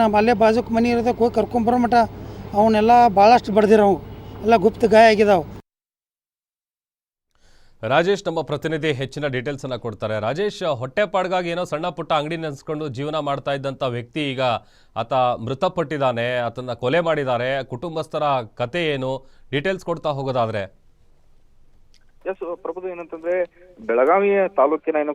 ನಮ್ಮ ಅಲ್ಲೇ ಬಾಜುಕ್ ಮನೆ ಇರೋದಕ್ಕೆ ಹೋಗಿ ಕರ್ಕೊಂಬರೋ ಮಟ ಅವನ್ನೆಲ್ಲ ಭಾಳಷ್ಟು ಬಡ್ದಿರವು ಎಲ್ಲ ಗುಪ್ತ ಗಾಯ ಆಗಿದಾವೆ. ರಾಜೇಶ್ ನಮ್ಮ ಪ್ರತಿನಿಧಿ ಹೆಚ್ಚಿನ ಡೀಟೇಲ್ಸ್ ಅನ್ನ ಕೊಡ್ತಾರೆ. ರಾಜೇಶ್ ಹೊಟ್ಟೆಪಾಡ್ಗಾಗಿ ಏನೋ ಸಣ್ಣ ಪುಟ್ಟ ಅಂಗಡಿ ನೆನೆಸ್ಕೊಂಡು ಜೀವನ ಮಾಡ್ತಾ ಇದ್ದಂಥ ವ್ಯಕ್ತಿ ಈಗ ಆತ ಮೃತಪಟ್ಟಿದ್ದಾನೆ ಆತನ ಕೊಲೆ ಮಾಡಿದ್ದಾರೆ. ಕುಟುಂಬಸ್ಥರ ಕತೆ ಏನು? ಡೀಟೇಲ್ಸ್ ಕೊಡ್ತಾ ಹೋಗೋದಾದ್ರೆ. ಎಸ್ ಪ್ರಭು ಏನಂತಂದ್ರೆ ಬೆಳಗಾವಿ ತಾಲೂಕಿನ ಏನು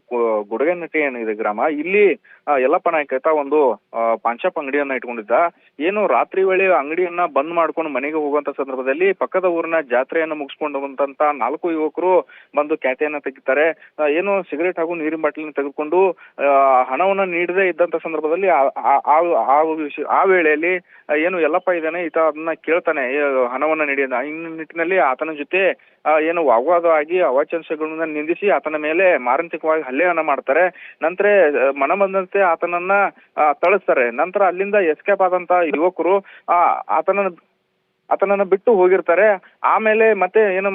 ಗುಡಗನಟ್ಟಿ ಏನಿದೆ ಗ್ರಾಮ ಇಲ್ಲಿ ಯಲ್ಲಪ್ಪ ನಾಯ್ಕ ಒಂದು ಪಾನ್ಶಾಪ್ ಪಾನ್ ಶಾಪ್ ಅಂಗಡಿಯನ್ನ ಇಟ್ಕೊಂಡಿದ್ದ. ಏನು ರಾತ್ರಿ ವೇಳೆ ಅಂಗಡಿಯನ್ನ ಬಂದ್ ಮಾಡ್ಕೊಂಡು ಮನೆಗೆ ಹೋಗುವಂತ ಸಂದರ್ಭದಲ್ಲಿ ಪಕ್ಕದ ಊರಿನ ಜಾತ್ರೆಯನ್ನ ಮುಗಿಸ್ಕೊಂಡು ಬಂದಂತ ನಾಲ್ಕು ಯುವಕರು ಬಂದು ಖ್ಯಾತಿಯನ್ನ ತೆಗಿತಾರೆ. ಏನು ಸಿಗರೇಟ್ ಹಾಗೂ ನೀರಿನ ಬಾಟಲಿನ ತೆಗೆದುಕೊಂಡು ಹಣವನ್ನ ನೀಡದೇ ಇದ್ದಂತ ಸಂದರ್ಭದಲ್ಲಿ ಆ- ವೇಳೆಯಲ್ಲಿ ಏನು ಎಲ್ಲಪ್ಪ ಇದ್ದಾನೆ ಈತ ಅದನ್ನ ಕೇಳ್ತಾನೆ ಹಣವನ್ನ ನೀಡಿ ಈ ನಿಟ್ಟಿನಲ್ಲಿ ಆತನ ಜೊತೆ ಏನು ವಾಗ್ವಾದವಾಗಿ ಅವಾಚ್ಯಾಂಶಗಳನ್ನ ನಿಂದಿಸಿ ಆತನ ಮೇಲೆ ಮಾರಣಾಂತಿಕವಾಗಿ ಹಲ್ಲೆಯನ್ನ ಮಾಡ್ತಾರೆ. ನಂತರ ಆ, ಮನಬಂದಂತೆ ಆತನನ್ನ ಆ, ಥಳಿಸ್ತಾರೆ. ನಂತರ ಅಲ್ಲಿಂದ ಎಸ್ಕೇಪ್ ಆದಂತ ಯುವಕರು ಆ ಆತನ ಆತನನ್ನ ಬಿಟ್ಟು ಹೋಗಿರ್ತಾರೆ. ಆಮೇಲೆ ಮತ್ತೆ ಏನು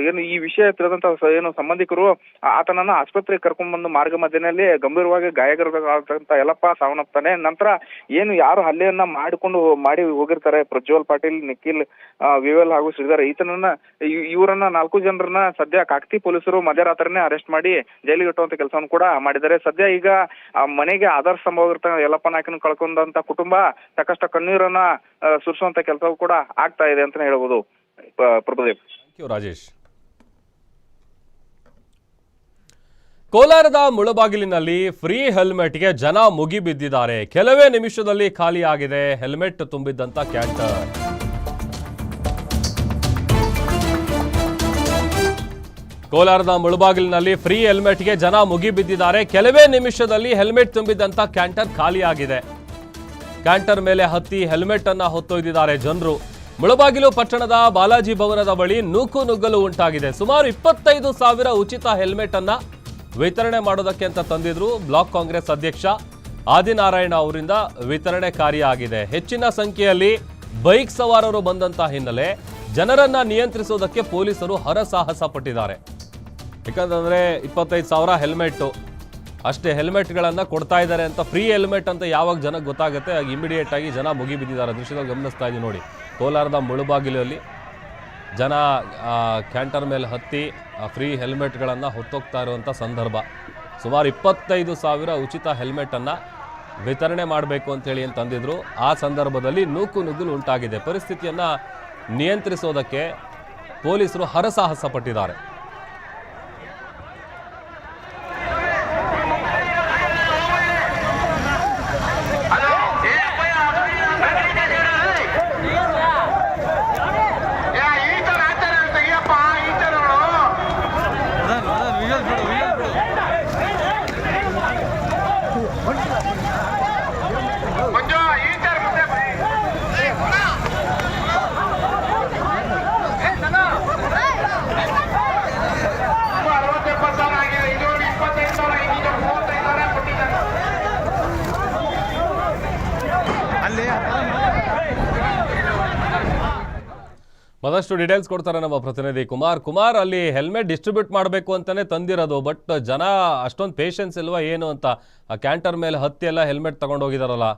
ಏನು ಈ ವಿಷಯ ತಿಳಿದಂತ ಏನು ಸಂಬಂಧಿಕರು ಆತನನ್ನ ಆಸ್ಪತ್ರೆಗೆ ಕರ್ಕೊಂಡ್ಬಂದು ಮಾರ್ಗ ಮಧ್ಯದಲ್ಲಿ ಗಂಭೀರವಾಗಿ ಗಾಯಗರಾದಂತ ಎಲ್ಲಪ್ಪ ಸಾವನ್ನಪ್ತಾನೆ ನಂತರ ಏನು ಯಾರು ಹಲ್ಲೆಯನ್ನ ಮಾಡಿಕೊಂಡು ಮಾಡಿ ಹೋಗಿರ್ತಾರೆ. ಪ್ರಜ್ವಲ್ ಪಾಟೀಲ್, ನಿಖಿಲ್ ವಿವೆಲ್ ಹಾಗೂ ಶ್ರೀಧರ್ ಈತನನ್ನ ಇವ್- ಇವರನ್ನ ನಾಲ್ಕು ಜನರನ್ನ ಸದ್ಯ ಕಾಕತಿ ಪೊಲೀಸರು ಮಧ್ಯರಾತ್ರಿನೇ ಅರೆಸ್ಟ್ ಮಾಡಿ ಜೈಲಿಗೆ ಇಟ್ಟುವಂತ ಕೆಲಸವನ್ನು ಕೂಡ ಮಾಡಿದ್ದಾರೆ. ಸದ್ಯ ಈಗ ಮನೆಗೆ ಆಧಾರ ಇರ್ತಕ್ಕಂಥ ಯಲ್ಲಪ್ಪ ನಾಯಕನ ಕಳ್ಕೊಂಡಂತ ಕುಟುಂಬ ಸಾಕಷ್ಟು ಕಣ್ಣೀರನ್ನ ಸುರಿಸುವಂತ ಕೆಲಸವೂ ಕೂಡ ಆಗ್ತಾ ಇದೆ ಅಂತ ಹೇಳಬಹುದು ಪ್ರಭುದೇವ್. ರಾಜೇಶ್. ಕೋಲಾರದ ಮುಳಬಾಗಿಲಿನಲ್ಲಿ ಫ್ರೀ ಹೆಲ್ಮೆಟ್ಗೆ ಜನ ಮುಗಿಬಿದ್ದಿದ್ದಾರೆ. ಕೆಲವೇ ನಿಮಿಷದಲ್ಲಿ ಖಾಲಿ ಆಗಿದೆ. ಹೆಲ್ಮೆಟ್ ತುಂಬಿದ್ದಂತ ಕ್ಯಾಂಟರ್. ಕೋಲಾರದ ಮುಳಬಾಗಿಲಿನಲ್ಲಿ ಫ್ರೀ ಹೆಲ್ಮೆಟ್ಗೆ ಜನ ಮುಗಿಬಿದ್ದಿದ್ದಾರೆ. ಕೆಲವೇ ನಿಮಿಷದಲ್ಲಿ ಹೆಲ್ಮೆಟ್ ತುಂಬಿದ್ದಂತ ಕ್ಯಾಂಟರ್ ಖಾಲಿಯಾಗಿದೆ ಕ್ಯಾಂಟರ್ ಮೇಲೆ ಹತ್ತಿ ಹೆಲ್ಮೆಟ್ ಅನ್ನ ಹೊತ್ತೊಯ್ದಿದ್ದಾರೆ ಜನರು. ಮುಳಬಾಗಿಲು ಪಟ್ಟಣದ ಬಾಲಾಜಿ ಭವನದ ಬಳಿ ನೂಕು ನುಗ್ಗಲು ಉಂಟಾಗಿದೆ. ಸುಮಾರು ಇಪ್ಪತ್ತೈದು ಸಾವಿರ ಉಚಿತ ಹೆಲ್ಮೆಟ್ ಅನ್ನ ವಿತರಣೆ ಮಾಡೋದಕ್ಕೆ ಅಂತ ತಂದಿದ್ರು ಬ್ಲಾಕ್ ಕಾಂಗ್ರೆಸ್ ಅಧ್ಯಕ್ಷ ಆದಿನಾರಾಯಣ ಅವರಿಂದ ವಿತರಣೆ ಕಾರ್ಯ ಆಗಿದೆ ಹೆಚ್ಚಿನ ಸಂಖ್ಯೆಯಲ್ಲಿ ಬೈಕ್ ಸವಾರರು ಬಂದಂತ ಹಿನ್ನೆಲೆ ಜನರನ್ನ ನಿಯಂತ್ರಿಸೋದಕ್ಕೆ ಪೊಲೀಸರು ಹರಸಾಹಸ ಪಟ್ಟಿದ್ದಾರೆ. ಯಾಕಂತಂದ್ರೆ ಇಪ್ಪತ್ತೈದು ಸಾವಿರ ಹೆಲ್ಮೆಟ್ಟು ಅಷ್ಟೇ ಹೆಲ್ಮೆಟ್ಗಳನ್ನು ಕೊಡ್ತಾ ಇದ್ದಾರೆ ಅಂತ, ಫ್ರೀ ಹೆಲ್ಮೆಟ್ ಅಂತ ಯಾವಾಗ ಜನಕ್ಕೆ ಗೊತ್ತಾಗುತ್ತೆ? ಇಮಿಡಿಯೇಟ್ ಆಗಿ ಜನ ಮುಗಿ ಬಿದ್ದಿದ್ದಾರೆ ದೃಶ್ಯದಲ್ಲಿ ಗಮನಿಸ್ತಾ ಇದ್ದೀವಿ ನೋಡಿ. ಕೋಲಾರದ ಮುಳುಬಾಗಿಲಲ್ಲಿ ಜನ ಕ್ಯಾಂಟರ್ ಮೇಲೆ ಹತ್ತಿ ಫ್ರೀ ಹೆಲ್ಮೆಟ್ಗಳನ್ನು ಹೊತ್ತೋಗ್ತಾ ಇರುವಂಥ ಸಂದರ್ಭ. ಸುಮಾರು ಇಪ್ಪತ್ತೈದು ಸಾವಿರ ಉಚಿತ ಹೆಲ್ಮೆಟನ್ನು ವಿತರಣೆ ಮಾಡಬೇಕು ಅಂತೇಳಿ ಏನು ತಂದಿದ್ರು. ಆ ಸಂದರ್ಭದಲ್ಲಿ ನೂಕು ನುಗ್ಗಲು ಉಂಟಾಗಿದೆ. ಪರಿಸ್ಥಿತಿಯನ್ನು ನಿಯಂತ್ರಿಸೋದಕ್ಕೆ ಪೊಲೀಸರು ಹರಸಾಹಸ ಪಟ್ಟಿದ್ದಾರೆ ಈತರ ಆಚಾರ ತೆಗಿಯಪ್ಪ ಈಚಾರಗಳು ಕೊಂಚ ಈಚಾರ ಮುಂದೆ ಅರವತ್ತು ಎಪ್ಪತ್ತು ಸಾವಿರ ಆಗಿದೆ ಇದು ಇಪ್ಪತ್ತೈದು ಸಾವಿರ ಈಗ ಮೂವತ್ತೈದು ಸಾವಿರ ಕೊಟ್ಟಿದ್ದಾರೆ ಮತ್ತಷ್ಟು ಡೀಟೇಲ್ಸ್ ಕೊಡ್ತಾರೆ ನಮ್ಮ ಪ್ರತಿನಿಧಿ ಕುಮಾರ್. ಕುಮಾರ್ ಅಲ್ಲಿ ಹೆಲ್ಮೆಟ್ ಡಿಸ್ಟ್ರಿಬ್ಯೂಟ್ ಮಾಡಬೇಕು ಅಂತಾನೆ ತಂದಿರೋದು ಬಟ್ ಜನ ಅಷ್ಟೊಂದು ಪೇಷನ್ಸ್ ಇಲ್ವಾ ಏನು ಅಂತ? ಆ ಕ್ಯಾಂಟರ್ ಮೇಲೆ ಹತ್ತಿ ಎಲ್ಲ ಹೆಲ್ಮೆಟ್ ತಗೊಂಡು ಹೋಗಿದಾರಲ್ಲ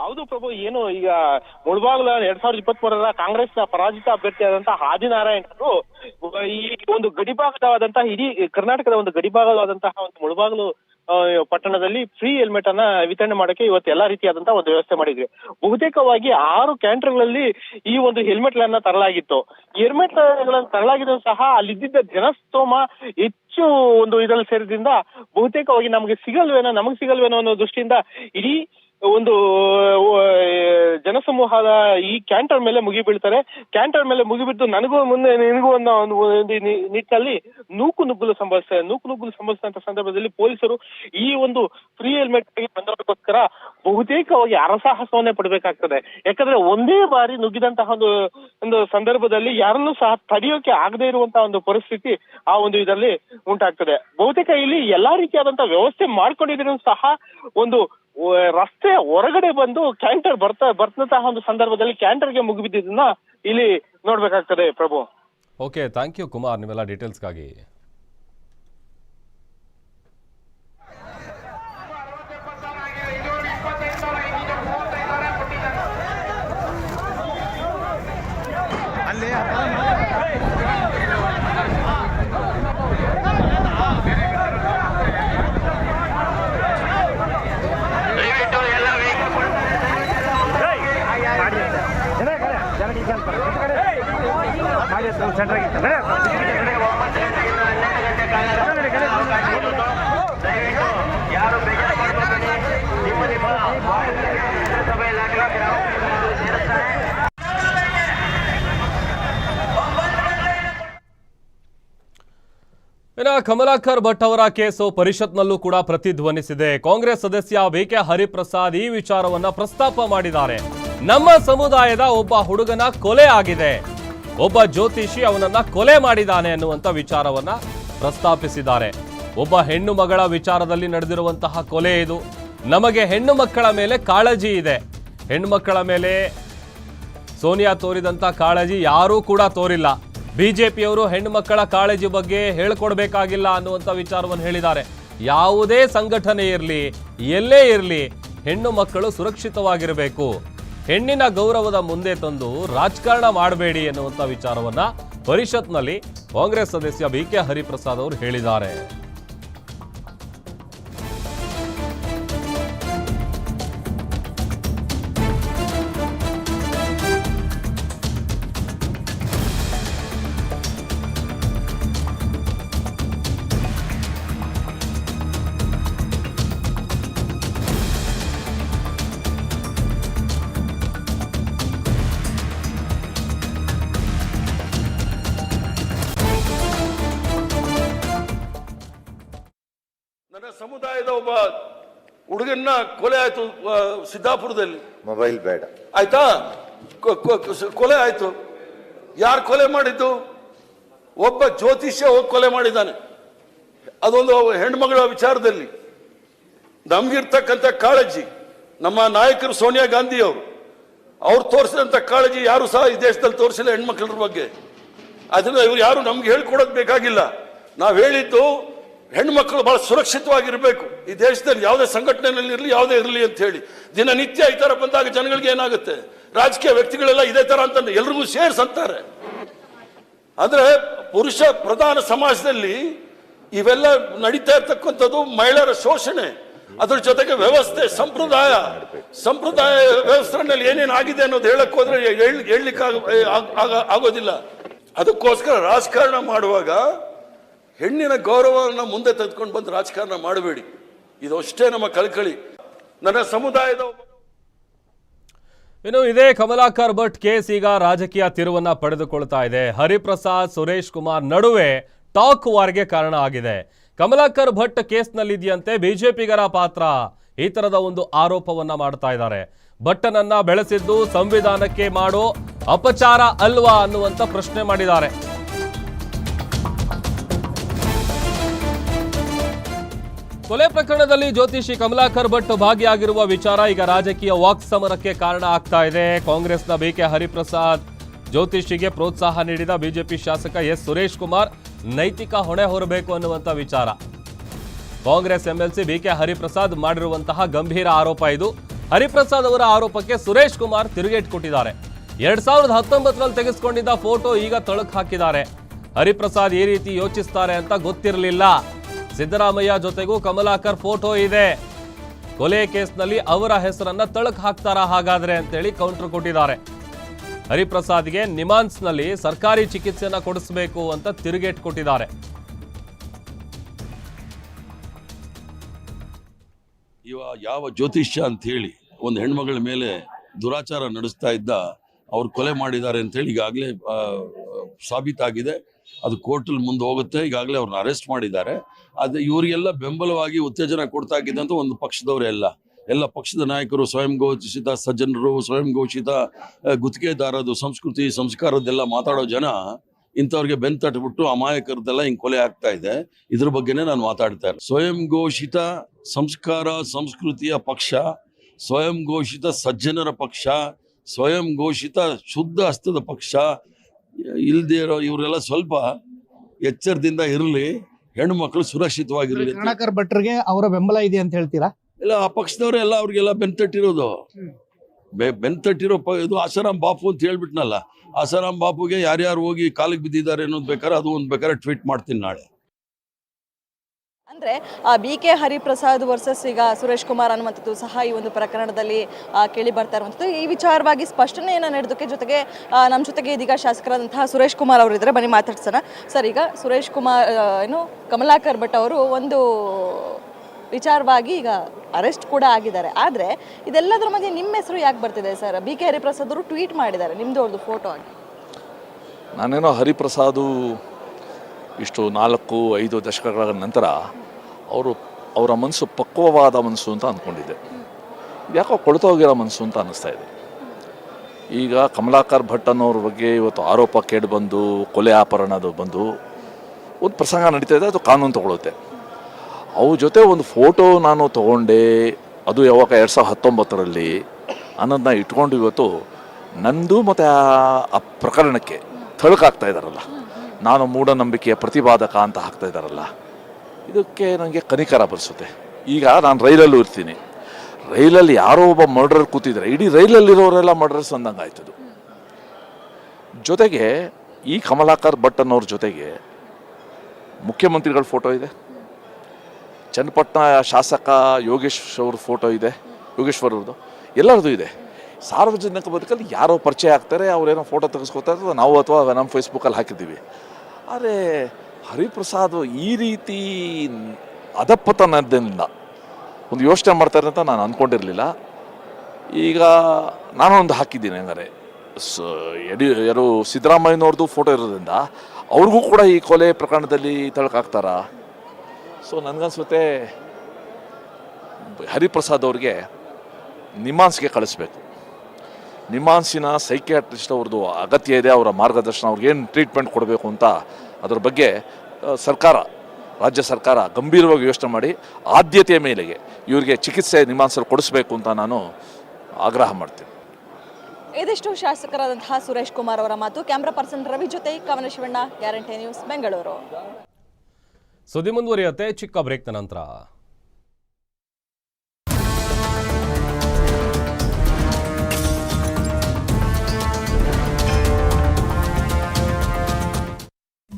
ಹೌದು ಪ್ರಭು ಏನು ಈಗ ಮುಳಬಾಗ್ಲ ಎರಡ್ ಸಾವಿರದ ಇಪ್ಪತ್ತ್ ಮೂರರ ಕಾಂಗ್ರೆಸ್ ಪರಾಜಿತ ಅಭ್ಯರ್ಥಿಯಾದಂತಹ ಆದಿನಾರಾಯಣರು ಈ ಒಂದು ಗಡಿಭಾಗದಾದಂತಹ ಇಡೀ ಕರ್ನಾಟಕದ ಒಂದು ಗಡಿಭಾಗವಾದಂತಹ ಒಂದು ಮುಳಬಾಗಿಲು ಪಟ್ಟಣದಲ್ಲಿ ಫ್ರೀ ಹೆಲ್ಮೆಟ್ ಅನ್ನ ವಿತರಣೆ ಮಾಡಕ್ಕೆ ಇವತ್ತು ಎಲ್ಲಾ ರೀತಿಯಾದಂತಹ ಒಂದು ವ್ಯವಸ್ಥೆ ಮಾಡಿದ್ವಿ. ಬಹುತೇಕವಾಗಿ ಆರು ಕ್ಯಾಂಟರ್ಗಳಲ್ಲಿ ಈ ಒಂದು ಹೆಲ್ಮೆಟ್ ಗಳನ್ನ ತರಲಾಗಿತ್ತು. ಹೆಲ್ಮೆಟ್ ಗಳನ್ನ ತರಲಾಗಿದ್ರು ಸಹ ಅಲ್ಲಿದ್ದ ಜನಸ್ತೋಮ ಹೆಚ್ಚು ಒಂದು ಇದರಲ್ಲಿ ಸೇರಿದ್ರಿಂದ ಬಹುತೇಕವಾಗಿ ನಮಗೆ ಸಿಗಲ್ವೇನೋ ನಮಗೆ ಸಿಗಲ್ವೇನೋ ಅನ್ನೋ ದೃಷ್ಟಿಯಿಂದ ಇಡೀ ಒಂದು ಜನಸಮೂಹದ ಈ ಕ್ಯಾಂಟರ್ ಮೇಲೆ ಮುಗಿ ಬೀಳ್ತಾರೆ. ಕ್ಯಾಂಟರ್ ಮೇಲೆ ಮುಗಿಬಿದ್ದು ನನಗೂ ಮುಂದೆ, ನಿನಗೂ ಅನ್ನೋ ಒಂದು ನಿಟ್ಟಿನಲ್ಲಿ ನೂಕು ನುಗ್ಗಲು ಸಂಭವಿಸ್ತದೆ ನೂಕು ನುಗ್ಗಲು ಸಂಭವಿಸಿದಂತ ಸಂದರ್ಭದಲ್ಲಿ ಪೊಲೀಸರು ಈ ಒಂದು ಫ್ರೀ ಹೆಲ್ಮೆಟ್ ಬಂದವರಿಗೋಸ್ಕರ ಬಹುತೇಕವಾಗಿ ಅರಸಾಹಸವನ್ನೇ ಪಡಬೇಕಾಗ್ತದೆ. ಯಾಕಂದ್ರೆ ಒಂದೇ ಬಾರಿ ನುಗ್ಗಿದಂತಹ ಒಂದು ಒಂದು ಸಂದರ್ಭದಲ್ಲಿ ಯಾರನ್ನೂ ಸಹ ತಡೆಯೋಕೆ ಆಗದೇ ಇರುವಂತಹ ಒಂದು ಪರಿಸ್ಥಿತಿ ಆ ಒಂದು ಇದರಲ್ಲಿ ಉಂಟಾಗ್ತದೆ. ಬಹುತೇಕ ಇಲ್ಲಿ ಎಲ್ಲಾ ರೀತಿಯಾದಂತಹ ವ್ಯವಸ್ಥೆ ಮಾಡ್ಕೊಂಡಿದ್ರು ಸಹ ಒಂದು ರಸ್ತೆ ಹೊರಗಡೆ ಬಂದು ಕ್ಯಾಂಟರ್ ಬರ್ತಾ ಬರ್ತಂತಹ ಒಂದು ಸಂದರ್ಭದಲ್ಲಿ ಕ್ಯಾಂಟರ್ಗೆ ಮುಗಿಬಿದ್ದನ್ನ ಇಲ್ಲಿ ನೋಡ್ಬೇಕಾಗ್ತದೆ Prabhu. Okay thank you Kumar, ನೀವೆಲ್ಲ ಡೀಟೇಲ್ಸ್ಗಾಗಿ ಅರವತ್ತು ಎಪ್ಪತ್ತು ಸಾವಿರ ಆಗಿದೆ ಇದು ಇಪ್ಪತ್ತೈದು ಸಾವಿರ ಯಾರು ಬೇಜಾರು ಮಾಡ್ಕೊಬೇಡಿ ನಿಮ್ಮ ನಿಮ್ಮ ಸಭೆ ದಾಖಲಾತಿ ನಾವು ಸೇರಿಸ್ತಾರೆ ಇನ್ನು ಕಮಲಾಕರ್ ಭಟ್ ಅವರ ಕೇಸು ಪರಿಷತ್ನಲ್ಲೂ ಕೂಡ ಪ್ರತಿಧ್ವನಿಸಿದೆ. ಕಾಂಗ್ರೆಸ್ ಸದಸ್ಯ ವಿ ಕೆ ಹರಿಪ್ರಸಾದ್ ಈ ವಿಚಾರವನ್ನ ಪ್ರಸ್ತಾಪ ಮಾಡಿದ್ದಾರೆ. ನಮ್ಮ ಸಮುದಾಯದ ಒಬ್ಬ ಹುಡುಗನ ಕೊಲೆ ಆಗಿದೆ. ಒಬ್ಬ ಜ್ಯೋತಿಷಿ ಅವನನ್ನ ಕೊಲೆ ಮಾಡಿದ್ದಾನೆ ಅನ್ನುವಂಥ ವಿಚಾರವನ್ನ ಪ್ರಸ್ತಾಪಿಸಿದ್ದಾರೆ. ಒಬ್ಬ ಹೆಣ್ಣು ಮಗಳ ವಿಚಾರದಲ್ಲಿ ನಡೆದಿರುವಂತಹ ಕೊಲೆ ಇದು. ನಮಗೆ ಹೆಣ್ಣು ಮಕ್ಕಳ ಮೇಲೆ ಕಾಳಜಿ ಇದೆ. ಹೆಣ್ಣು ಮಕ್ಕಳ ಮೇಲೆ ಸೋನಿಯಾ ತೋರಿದಂತ ಕಾಳಜಿ ಯಾರೂ ಕೂಡ ತೋರಿಲ್ಲ. ಬಿಜೆಪಿಯವರು ಹೆಣ್ಣು ಮಕ್ಕಳ ಕಾಳಜಿ ಬಗ್ಗೆ ಹೇಳ್ಕೊಡ್ಬೇಕಾಗಿಲ್ಲ ಅನ್ನುವಂಥ ವಿಚಾರವನ್ನು ಹೇಳಿದ್ದಾರೆ. ಯಾವುದೇ ಸಂಘಟನೆ ಇರಲಿ, ಎಲ್ಲೇ ಇರಲಿ, ಹೆಣ್ಣು ಮಕ್ಕಳು ಸುರಕ್ಷಿತವಾಗಿರಬೇಕು. ಹೆಣ್ಣಿನ ಗೌರವದ ಮುಂದೆ ತಂದು ರಾಜಕಾರಣ ಮಾಡಬೇಡಿ ಎನ್ನುವಂಥ ವಿಚಾರವನ್ನು ಪರಿಷತ್ನಲ್ಲಿ ಕಾಂಗ್ರೆಸ್ ಸದಸ್ಯ ಬಿ ಕೆ ಹರಿಪ್ರಸಾದ್ ಅವರು ಹೇಳಿದ್ದಾರೆ. ಆಯ್ತು ಸಿದ್ದಾಪುರದಲ್ಲಿ. ಮೊಬೈಲ್ ಬೇಡ. ಆಯ್ತಾ? ಕೊಲೆ ಆಯ್ತು. ಯಾರು ಕೊಲೆ ಮಾಡಿದ್ದು? ಒಬ್ಬ ಜ್ಯೋತಿಷ್ಯ ಹೋಗಿ ಕೊಲೆ ಮಾಡಿದ್ದಾನೆ. ಅದೊಂದು ಹೆಣ್ಮಗಳ ವಿಚಾರದಲ್ಲಿ. ನಮ್ಗಿರ್ತಕ್ಕಂಥ ಕಾಳಜಿ ನಮ್ಮ ನಾಯಕರು ಸೋನಿಯಾ ಗಾಂಧಿ ಅವರು. ಅವ್ರು ತೋರಿಸಿದಂಥ ಕಾಳಜಿ ಯಾರು ಸಹ ಈ ದೇಶದಲ್ಲಿ ತೋರಿಸಿಲ್ಲ ಹೆಣ್ಮಕ್ಳ ಬಗ್ಗೆ. ಅದನ್ನ ಇವ್ರು ಯಾರು ನಮ್ಗೆ ಹೇಳ್ಕೊಡೋದು ಬೇಕಾಗಿಲ್ಲ. ನಾವು ಹೇಳಿದ್ದು ಹೆಣ್ಮಕ್ಳು ಬಹಳ ಸುರಕ್ಷಿತವಾಗಿರಬೇಕು. ಈ ದೇಶದಲ್ಲಿ ಯಾವುದೇ ಸಂಘಟನೆಯಲ್ಲಿ ಇರಲಿ, ಯಾವುದೇ ಇರಲಿ ಅಂತ ಹೇಳಿ. ದಿನನಿತ್ಯ ಈ ಥರ ಬಂದಾಗ ಜನಗಳಿಗೆ ಏನಾಗುತ್ತೆ? ರಾಜಕೀಯ ವ್ಯಕ್ತಿಗಳೆಲ್ಲ ಇದೇ ಥರ ಅಂತಂದ್ರೆ ಎಲ್ರಿಗೂ ಸೇರ್ಸ್ ಅಂತಾರೆ. ಆದರೆ ಪುರುಷ ಪ್ರಧಾನ ಸಮಾಜದಲ್ಲಿ ಇವೆಲ್ಲ ನಡೀತಾ ಇರ್ತಕ್ಕಂಥದ್ದು ಮಹಿಳೆಯರ ಶೋಷಣೆ. ಅದ್ರ ಜೊತೆಗೆ ವ್ಯವಸ್ಥೆ, ಸಂಪ್ರದಾಯ. ಸಂಪ್ರದಾಯ ವ್ಯವಸ್ಥೆನಲ್ಲಿ ಏನೇನು ಆಗಿದೆ ಅನ್ನೋದು ಹೇಳಕ್ ಹೋದ್ರೆ ಹೇಳಲಿಕ್ಕೆ ಹೇಳ್ಲಿಕ್ಕೆ ಆಗ- ಆಗ- ಆಗ- ಆಗೋದಿಲ್ಲ. ಅದಕ್ಕೋಸ್ಕರ ರಾಜಕಾರಣ ಮಾಡುವಾಗ ಹೆಣ್ಣಿನ ಗೌರವವನ್ನು ಮುಂದೆ ತೆಗೆದುಕೊಂಡು ಬಂದು ರಾಜಕಾರಣ ಮಾಡಬೇಡಿ. ಇದು ಅಷ್ಟೇ ನಮ್ಮ ಕಳಕಳಿ ನನ್ನ ಸಮುದಾಯದ ಇನ್ನು ಇದೇ ಕಮಲಾಕರ್ ಭಟ್ ಕೇಸ್ ಈಗ ರಾಜಕೀಯ ತಿರುವನ್ನ ಪಡೆದುಕೊಳ್ತಾ ಇದೆ. ಹರಿಪ್ರಸಾದ್, ಸುರೇಶ್ ಕುಮಾರ್ ನಡುವೆ ಟಾಕ್ ವಾರ್ಗೆ ಕಾರಣ ಆಗಿದೆ. ಕಮಲಾಕರ್ ಭಟ್ ಕೇಸ್ನಲ್ಲಿದೆಯಂತೆ ಬಿಜೆಪಿಗರ ಪಾತ್ರ ಈ ತರದ ಒಂದು ಆರೋಪವನ್ನ ಮಾಡ್ತಾ ಇದ್ದಾರೆ. ಭಟ್ಟನನ್ನ ಬೆಳೆಸಿದ್ದು ಸಂವಿಧಾನಕ್ಕೆ ಮಾಡೋ ಅಪಚಾರ ಅಲ್ವಾ ಅನ್ನುವಂತ ಪ್ರಶ್ನೆ ಮಾಡಿದ್ದಾರೆ. ಕೊಲೆ ಪ್ರಕರಣದಲ್ಲಿ ಜ್ಯೋತಿಷಿ ಕಮಲಾಕರ್ ಭಟ್ ಭಾಗಿಯಾಗಿರುವ ವಿಚಾರ ಈಗ ರಾಜಕೀಯ ವಾಕ್ ಸಮರಕ್ಕೆ ಕಾರಣ ಆಗ್ತಾ ಇದೆ. ಕಾಂಗ್ರೆಸ್ನ ಬಿಕೆ ಹರಿಪ್ರಸಾದ್ ಜ್ಯೋತಿಷಿಗೆ ಪ್ರೋತ್ಸಾಹ ನೀಡಿದ ಬಿಜೆಪಿ ಶಾಸಕ ಎಸ್ ಸುರೇಶ್ ಕುಮಾರ್ ನೈತಿಕ ಹೊಣೆ ಹೊರಬೇಕು ಅನ್ನುವಂಥ ವಿಚಾರ. ಕಾಂಗ್ರೆಸ್ ಎಂಎಲ್ಸಿ ಬಿಕೆ ಹರಿಪ್ರಸಾದ್ ಮಾಡಿರುವಂತಹ ಗಂಭೀರ ಆರೋಪ ಇದು. ಹರಿಪ್ರಸಾದ್ ಅವರ ಆರೋಪಕ್ಕೆ ಸುರೇಶ್ ಕುಮಾರ್ ತಿರುಗೇಟ್ ಕೊಟ್ಟಿದ್ದಾರೆ ಎರಡ್ ಸಾವಿರದ ಹತ್ತೊಂಬತ್ತರಲ್ಲಿ ತೆಗೆಸ್ಕೊಂಡಿದ್ದ ಫೋಟೋ ಈಗ ತಳಕ್ ಹಾಕಿದ್ದಾರೆ. ಹರಿಪ್ರಸಾದ್ ಈ ರೀತಿ ಯೋಚಿಸ್ತಾರೆ ಅಂತ ಗೊತ್ತಿರಲಿಲ್ಲ. ಸಿದ್ದರಾಮಯ್ಯ ಜೊತೆಗೂ ಕಮಲಾಕರ್ ಫೋಟೋ ಇದೆ. ಕೊಲೆ ಕೇಸ್ನಲ್ಲಿ ಅವರ ಹೆಸರನ್ನ ತಳಕ್ ಹಾಕ್ತಾರಾ ಹಾಗಾದ್ರೆ ಅಂತೇಳಿ ಕೌಂಟರ್ ಕೊಟ್ಟಿದ್ದಾರೆ. ಹರಿಪ್ರಸಾದ್ಗೆ ನಿಮಾನ್ಸ್ನಲ್ಲಿ ಸರ್ಕಾರಿ ಚಿಕಿತ್ಸೆಯನ್ನ ಕೊಡಿಸಬೇಕು ಅಂತ ತಿರುಗೇಟ್ ಕೊಟ್ಟಿದ್ದಾರೆ. ಇವ ಯಾವ ಜ್ಯೋತಿಷ್ಯ ಅಂತ ಹೇಳಿ ಒಂದು ಹೆಣ್ಮಗಳ ಮೇಲೆ ದುರಾಚಾರ ನಡೆಸ್ತಾ ಇದ್ದ ಅವ್ರು ಕೊಲೆ ಮಾಡಿದ್ದಾರೆ ಅಂತ ಹೇಳಿ ಈಗಾಗಲೇ ಸಾಬೀತಾಗಿದೆ. ಅದು ಕೋರ್ಟಲ್ಲಿ ಮುಂದೆ ಹೋಗುತ್ತೆ. ಈಗಾಗಲೇ ಅವ್ರನ್ನ ಅರೆಸ್ಟ್ ಮಾಡಿದ್ದಾರೆ. ಅದು ಇವರಿಗೆಲ್ಲ ಬೆಂಬಲವಾಗಿ ಉತ್ತೇಜನ ಕೊಡ್ತಾ ಇದ್ದಂತ ಒಂದು ಪಕ್ಷದವರೆಲ್ಲ ಎಲ್ಲ. ಪಕ್ಷದ ನಾಯಕರು ಸ್ವಯಂ ಘೋಷಿತ, ಸಜ್ಜನರು ಸ್ವಯಂ ಘೋಷಿತ ಗುತ್ತಿಗೆದಾರದು ಸಂಸ್ಕೃತಿ, ಸಂಸ್ಕಾರದ್ದೆಲ್ಲ ಮಾತಾಡೋ ಜನ ಇಂಥವ್ರಿಗೆ ಬೆನ್ ತಟ್ಬಿಟ್ಟು ಅಮಾಯಕರದ್ದೆಲ್ಲ ಹಿಂಗೆ ಕೊಲೆ ಆಗ್ತಾ ಇದೆ. ಇದ್ರ ಬಗ್ಗೆನೇ ನಾನು ಮಾತಾಡ್ತಾ ಇರೋದು. ಸ್ವಯಂ ಘೋಷಿತ, ಸಂಸ್ಕಾರ, ಸಂಸ್ಕೃತಿಯ ಪಕ್ಷ, ಸ್ವಯಂ ಘೋಷಿತ, ಸಜ್ಜನರ ಪಕ್ಷ, ಸ್ವಯಂ ಘೋಷಿತ, ಶುದ್ಧ ಹಸ್ತದ ಪಕ್ಷ ಇಲ್ಲದೇ ಇರೋ ಇವರೆಲ್ಲ ಸ್ವಲ್ಪ ಎಚ್ಚರದಿಂದ ಇರಲಿ. ಹೆಣ್ಣು ಮಕ್ಕಳು ಸುರಕ್ಷಿತವಾಗಿರಲಿ ಕರ್ನಾಟಕ ಭಟ್ರಿಗೆ ಅವರ ಬೆಂಬಲ ಇದೆ ಅಂತ ಹೇಳ್ತೀರಾ? ಇಲ್ಲ ಆ ಪಕ್ಷದವರೇ ಎಲ್ಲ ಅವ್ರಿಗೆಲ್ಲ ಬೆನ್ ತಟ್ಟಿರೋದು. ಬೆ- ಬೆನ್ ತಟ್ಟಿರೋ ಪ ಇದು ಆಸಾರಾಮ್ ಬಾಪು ಅಂತ ಹೇಳ್ಬಿಟ್ನಲ್ಲ ಆಸಾರಾಮ್ ಬಾಪುಗೆ ಯಾರ್ಯಾರು ಹೋಗಿ ಕಾಲಿಗೆ ಬಿದ್ದಿದ್ದಾರೆ ಅನ್ನೋದು ಬೇಕಾದ್ರೆ ಅದು ಒಂದು ಬೇಕಾದ್ರೆ ಟ್ವೀಟ್ ಮಾಡ್ತೀನಿ ನಾಳೆ. ಅಂದ್ರೆ ಬಿ ಕೆ ಹರಿಪ್ರಸಾದ್ ವರ್ಸಸ್ ಈಗ ಸುರೇಶ್ ಕುಮಾರ್ ಅನ್ನುವಂಥದ್ದು ಸಹ ಈ ಒಂದು ಪ್ರಕರಣದಲ್ಲಿ ಕೇಳಿ ಬರ್ತಾ ಇರುವಂಥದ್ದು. ಈ ವಿಚಾರವಾಗಿ ಸ್ಪಷ್ಟನೆಯನ್ನು ನೀಡೋದಕ್ಕೆ ಜೊತೆಗೆ ನಮ್ಮ ಜೊತೆಗೆ ಇದೀಗ ಶಾಸಕರಾದಂತಹ ಸುರೇಶ್ ಕುಮಾರ್ ಅವರು ಇದ್ದಾರೆ. ಬನ್ನಿ ಮಾತಾಡ್ಸೋಣ. ಸರ್, ಈಗ ಸುರೇಶ್ ಕುಮಾರ್ ಏನು ಕಮಲಾಕರ್ ಭಟ್ ಅವರು ಒಂದು ವಿಚಾರವಾಗಿ ಈಗ ಅರೆಸ್ಟ್ ಕೂಡ ಆಗಿದ್ದಾರೆ. ಆದರೆ, ಇದೆಲ್ಲದರ ಮಧ್ಯೆ ನಿಮ್ಮ ಹೆಸರು ಯಾಕೆ ಬರ್ತಿದೆ ಸರ್? ಬಿ ಕೆ ಹರಿಪ್ರಸಾದ್ ಅವರು ಟ್ವೀಟ್ ಮಾಡಿದ್ದಾರೆ ನಿಮ್ಮದು ಅವ್ರದ್ದು ಫೋಟೋ ಆಗಿ. ನಾನೇನೋ ಹರಿಪ್ರಸಾದು ಇಷ್ಟು ನಾಲ್ಕು, ಐದು ದಶಕಗಳ ನಂತರ ಅವರು ಅವರ ಮನಸ್ಸು ಪಕ್ವವಾದ ಮನಸ್ಸು ಅಂತ ಅಂದ್ಕೊಂಡಿದ್ದೆ. ಯಾಕೋ ಕೊಳ್ತೋಗಿರೋ ಮನಸ್ಸು ಅಂತ ಅನ್ನಿಸ್ತಾ ಇದೆ. ಈಗ ಕಮಲಾಕರ್ ಭಟ್ ಅನ್ನೋರ ಬಗ್ಗೆ ಇವತ್ತು ಆರೋಪ ಕೇಳಿ ಬಂದು, ಕೊಲೆ ಅಪಹರಣದು ಬಂದು ಒಂದು ಪ್ರಸಂಗ ನಡೀತಾ ಇದೆ, ಅದು ಕಾನೂನು ತಗೊಳುತ್ತೆ. ಅವ್ರ ಜೊತೆ ಒಂದು ಫೋಟೋ ನಾನು ತೊಗೊಂಡೆ, ಅದು ಯಾವಾಗ ಎರಡು ಸಾವಿರದ ಹತ್ತೊಂಬತ್ತರಲ್ಲಿ. ಅನ್ನೋದನ್ನ ಇಟ್ಕೊಂಡು ಇವತ್ತು ನಂದು ಮತ್ತು ಆ- ಆ ಪ್ರಕರಣಕ್ಕೆ ಥಳಕಾಗ್ತಾ ಇದ್ದಾರಲ್ಲ ನಾನು ಮೂಢನಂಬಿಕೆಯ ಪ್ರತಿಪಾದಕ ಅಂತ ಹಾಕ್ತಾ ಇದ್ದಾರಲ್ಲ, ಇದಕ್ಕೆ ನನಗೆ ಕನಿಕರ ಬರೆಸುತ್ತೆ ಈಗ ನಾನು ರೈಲಲ್ಲೂ ಇರ್ತೀನಿ. ರೈಲಲ್ಲಿ ಯಾರೋ ಒಬ್ಬ ಮರ್ಡರ್ ಕೂತಿದ್ರೆ, ಇಡೀ ರೈಲಲ್ಲಿರೋರೆಲ್ಲ ಮರ್ಡರ್ಸ್ ಅಂದಂಗೆ ಆಯ್ತದು. ಜೊತೆಗೆ ಈ ಕಮಲಾಕರ್ ಭಟ್ ಅನ್ನೋರ ಜೊತೆಗೆ ಮುಖ್ಯಮಂತ್ರಿಗಳ ಫೋಟೋ ಇದೆ. ಚನ್ನಪಟ್ಟಣ ಶಾಸಕ ಯೋಗೇಶ್ ಅವ್ರ ಫೋಟೋ ಇದೆ, ಯೋಗೇಶ್ವರ್ ಅವ್ರದ್ದು ಎಲ್ಲರದ್ದು ಇದೆ. ಸಾರ್ವಜನಿಕ ಬದುಕಲ್ಲಿ ಯಾರೋ ಪರಿಚಯ ಆಗ್ತಾರೆ, ಅವ್ರೇನೋ ಫೋಟೋ ತೆಗೆಸ್ಕೊತಾರೆ ನಾವು ಅಥವಾ ನಮ್ಮ ಫೇಸ್ಬುಕ್ಕಲ್ಲಿ ಹಾಕಿದ್ದೀವಿ. ಆದರೆ ಹರಿಪ್ರಸಾದ್ ಈ ರೀತಿ ಅದಪ್ಪತನದಿಂದ ಒಂದು ಯೋಚನೆ ಮಾಡ್ತಾರೆ ಅಂತ ನಾನು ಅಂದ್ಕೊಂಡಿರಲಿಲ್ಲ ಈಗ ನಾನು ಒಂದು ಹಾಕಿದ್ದೀನಿ ಅಂದರೆ, ಸ ಯಡಿ ಯಾರು ಸಿದ್ದರಾಮಯ್ಯನವ್ರದ್ದು ಫೋಟೋ ಇರೋದ್ರಿಂದ ಅವ್ರಿಗೂ ಕೂಡ ಈ ಕೊಲೆ ಪ್ರಕರಣದಲ್ಲಿ ತಳಕಾಗ್ತಾರ? ಸೊ ನನಗನ್ಸುತ್ತೆ, ಹರಿಪ್ರಸಾದ್ ಅವ್ರಿಗೆ ನಿಮಾನ್ಸ್ಗೆ ಕಳಿಸ್ಬೇಕು. ನಿಮಾನ್ಸಿನ ಸೈಕಿಯಾಟ್ರಿಸ್ಟ್ ಅವ್ರದ್ದು ಅಗತ್ಯ ಇದೆ ಅವರ ಮಾರ್ಗದರ್ಶನ ಅವ್ರಿಗೆ ಏನು ಟ್ರೀಟ್ಮೆಂಟ್ ಕೊಡಬೇಕು ಅಂತ ಅದ್ರ ಬಗ್ಗೆ ಸರ್ಕಾರ ರಾಜ್ಯ ಸರ್ಕಾರ ಗಂಭೀರವಾಗಿ ಯೋಚನೆ ಮಾಡಿ ಆದ್ಯತೆಯ ಮೇಲೆಗೆ ಇವರಿಗೆ ಚಿಕಿತ್ಸೆ ನಿಮಾನ್ಸರು ಕೊಡಿಸಬೇಕು ಅಂತ ನಾನು ಆಗ್ರಹ ಮಾಡ್ತೀನಿ. ಇದಿಷ್ಟು ಶಾಸಕರಾದಂತಹ ಸುರೇಶ್ ಕುಮಾರ್ ಅವರ ಮಾತು. ಕ್ಯಾಮ್ರಾ ಪರ್ಸನ್ ರವಿ ಜೊತೆ ಕವನ ಶಿವಣ್ಣ ಗ್ಯಾರಂಟಿ ನ್ಯೂಸ್ ಬೆಂಗಳೂರು. ಸುದ್ದಿ ಮುಂದುವರಿಯುತ್ತೆ ಚಿಕ್ಕ ಬ್ರೇಕ್ನ ನಂತರ.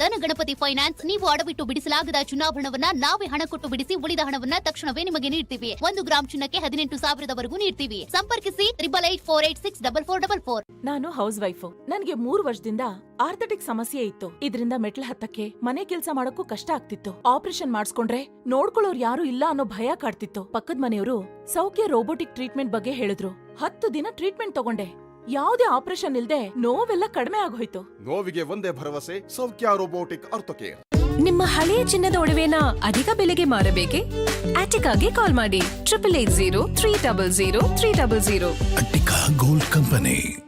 ಧನ ಗಣಪತಿ ಫೈನಾನ್ಸ್, ನೀವು ಅಡವಿಟ್ಟು ಬಿಡಿಸಲಾಗದ ಚುನಾವಣವನ್ನ ನಾವೇ ಹಣ ಕೊಟ್ಟು ಬಿಡಿಸಿ ಉಳಿದ ಹಣವನ್ನ ತಕ್ಷಣವೇ ನಿಮಗೆ ನೀಡ್ತೀವಿ. ಒಂದು ಗ್ರಾಂ ಚಿನ್ನಕ್ಕೆ ಹದಿನೆಂಟು ಸಾವಿರದವರೆಗೂ ನೀಡ್ತೀವಿ. ಸಂಪರ್ಕಿಸಿ triple eight four eight six double four double four ನಾನು ಹೌಸ್ ವೈಫ್ ನನಗೆ ಮೂರು ವರ್ಷದಿಂದ ಆರ್ಥೆಟಿಕ್ ಸಮಸ್ಯೆ ಇತ್ತು. ಇದರಿಂದ ಮೆಟ್ಲ ಹತ್ತಕ್ಕೆ ಮನೆ ಕೆಲಸ ಮಾಡೋಕ್ಕೂ ಕಷ್ಟ ಆಗ್ತಿತ್ತು. ಆಪರೇಷನ್ ಮಾಡಿಸ್ಕೊಂಡ್ರೆ ನೋಡ್ಕೊಳ್ಳೋರ್ ಯಾರು ಇಲ್ಲ ಅನ್ನೋ ಭಯ ಕಾಡ್ತಿತ್ತು. ಪಕ್ಕದ ಮನೆಯವರು ಸೌಖ್ಯ ರೋಬೋಟಿಕ್ ಟ್ರೀಟ್ಮೆಂಟ್ ಬಗ್ಗೆ ಹೇಳಿದ್ರು. ಹತ್ತು ದಿನ ಟ್ರೀಟ್ಮೆಂಟ್ ತಗೊಂಡೆ. ಯಾವುದೇ ಆಪರೇಷನ್ ಇಲ್ಲದೆ ನೋವೆಲ್ಲ ಕಡಿಮೆ ಆಗೋಯ್ತು. ನೋವಿಗೆ ಒಂದೇ ಭರವಸೆ ಸೌಖ್ಯ ರೋಬೋಟಿಕ್ ಅರ್ಥಕೇರ್ ನಿಮ್ಮ ಹಳೆಯ ಚಿನ್ನದ ಒಡವೆನ ಅಧಿಕ ಬೆಲೆಗೆ ಮಾರಬೇಕೆ? ಆಟಿಕಾಗೆ ಕಾಲ್ ಮಾಡಿ triple eight zero three double zero three double zero Attica gold company.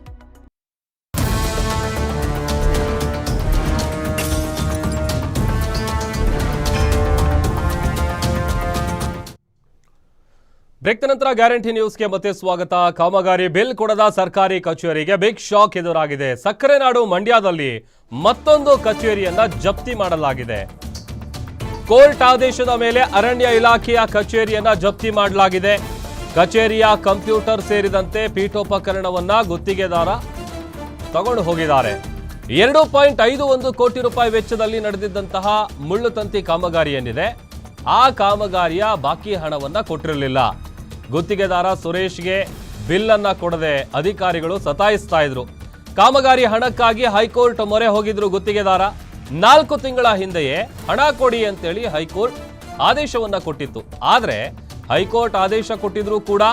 Break ನಂತರ ಗ್ಯಾರಂಟಿ ನ್ಯೂಸ್ಗೆ ಮತ್ತೆ ಸ್ವಾಗತ. ಕಾಮಗಾರಿ ಬಿಲ್ ಕೊಡದ ಸರ್ಕಾರಿ ಕಚೇರಿಗೆ ಬಿಗ್ ಶಾಕ್ ಎದುರಾಗಿದೆ. ಸಕ್ಕರೆ ನಾಡು ಮಂಡ್ಯದಲ್ಲಿ ಮತ್ತೊಂದು ಕಚೇರಿಯನ್ನ ಜಪ್ತಿ ಮಾಡಲಾಗಿದೆ. ಕೋರ್ಟ್ ಆದೇಶದ ಮೇಲೆ ಅರಣ್ಯ ಇಲಾಖೆಯ ಕಚೇರಿಯನ್ನ ಜಪ್ತಿ ಮಾಡಲಾಗಿದೆ. ಕಚೇರಿಯ ಕಂಪ್ಯೂಟರ್ ಸೇರಿದಂತೆ ಪೀಠೋಪಕರಣವನ್ನ ಗುತ್ತಿಗೆದಾರ ತಗೊಂಡು ಹೋಗಿದ್ದಾರೆ. ಎರಡು ಪಾಯಿಂಟ್ ಐದು ಒಂದು ಕೋಟಿ ರೂಪಾಯಿ ವೆಚ್ಚದಲ್ಲಿ ನಡೆದಿದ್ದಂತಹ ಮುಳ್ಳುತಂತಿ ಕಾಮಗಾರಿ ಏನಿದೆ? ಆ ಕಾಮಗಾರಿಯ ಬಾಕಿ ಹಣವನ್ನ ಕೊಟ್ಟಿರಲಿಲ್ಲ. ಗುತ್ತಿಗೆದಾರ ಸುರೇಶ್ಗೆ ಬಿಲ್ ಅನ್ನ ಕೊಡದೆ ಅಧಿಕಾರಿಗಳು ಸತಾಯಿಸ್ತಾ ಇದ್ರು. ಕಾಮಗಾರಿ ಹಣಕ್ಕಾಗಿ ಹೈಕೋರ್ಟ್ ಮೊರೆ ಹೋಗಿದ್ರು ಗುತ್ತಿಗೆದಾರ. ನಾಲ್ಕು ತಿಂಗಳ ಹಿಂದೆಯೇ ಹಣ ಕೊಡಿ ಅಂತೇಳಿ ಹೈಕೋರ್ಟ್ ಆದೇಶವನ್ನ ಕೊಟ್ಟಿತ್ತು. ಆದ್ರೆ ಹೈಕೋರ್ಟ್ ಆದೇಶ ಕೊಟ್ಟಿದ್ರು ಕೂಡ